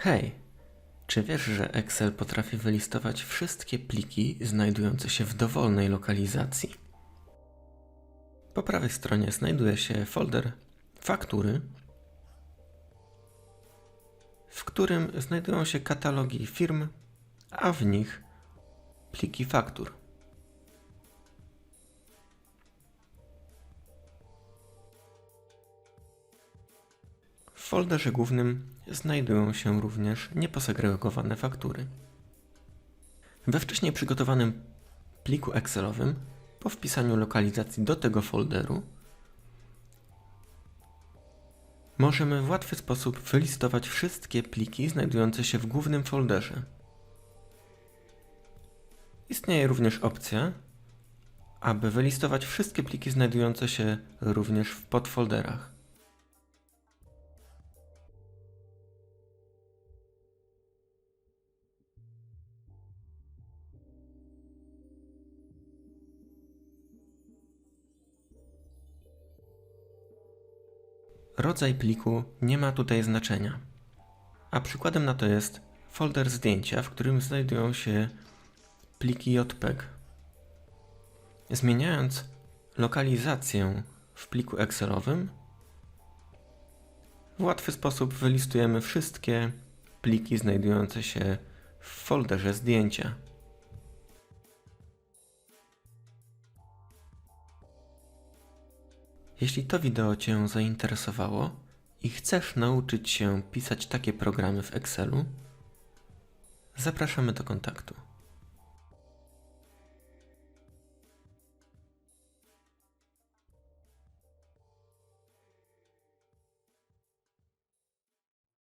Hej, czy wiesz, że Excel potrafi wylistować wszystkie pliki znajdujące się w dowolnej lokalizacji? Po prawej stronie znajduje się folder faktury, w którym znajdują się katalogi firm, a w nich pliki faktur. Folderze głównym znajdują się również nieposegregowane faktury. We wcześniej przygotowanym pliku Excelowym, po wpisaniu lokalizacji do tego folderu, możemy w łatwy sposób wylistować wszystkie pliki znajdujące się w głównym folderze. Istnieje również opcja, aby wylistować wszystkie pliki znajdujące się również w podfolderach. Rodzaj pliku nie ma tutaj znaczenia, a przykładem na to jest folder zdjęcia, w którym znajdują się pliki JPEG. Zmieniając lokalizację w pliku Excelowym, w łatwy sposób wylistujemy wszystkie pliki znajdujące się w folderze zdjęcia. Jeśli to wideo Cię zainteresowało i chcesz nauczyć się pisać takie programy w Excelu, zapraszamy do kontaktu.